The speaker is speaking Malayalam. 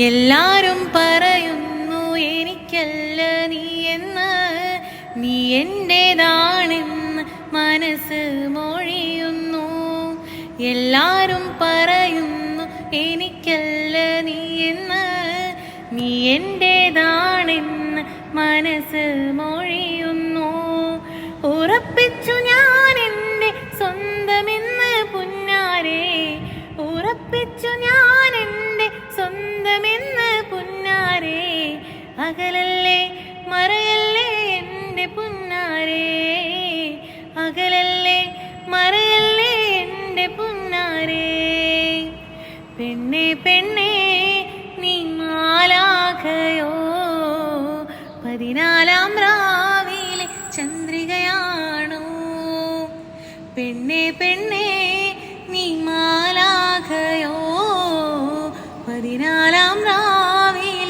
എല്ലാരും പറയുന്നു എനിക്കല്ല നീ എന്ന്. നീ എന്റെതാണെന്ന് മനസ്സ് മൊഴിയുന്നു. എല്ലാരും പറയുന്നു എനിക്കല്ല നീ എന്ന്. നീ എന്റെതാണെന്ന് മനസ്സ് മൊഴിയുന്നു. ഉറപ്പിച്ചു ഞാൻ എന്റെ സ്വന്തമെന്ന് പുന്നാരെ. ഉറപ്പിച്ചു ഞാൻ അകലല്ലേ മറയല്ലേ എന്റെ പുന്നാരെ? അകലല്ലേ മറയല്ലേ എന്റെ പുന്നാരെ? പെണ്ണെ പെണ്ണെ നീ മാലാഖയോ? പതിനാലാം രാവിലെ ചന്ദ്രികയാണോ? പെണ്ണെ പെണ്ണെ നീ മാലാഖയോ? പതിനാലാം രാവിലെ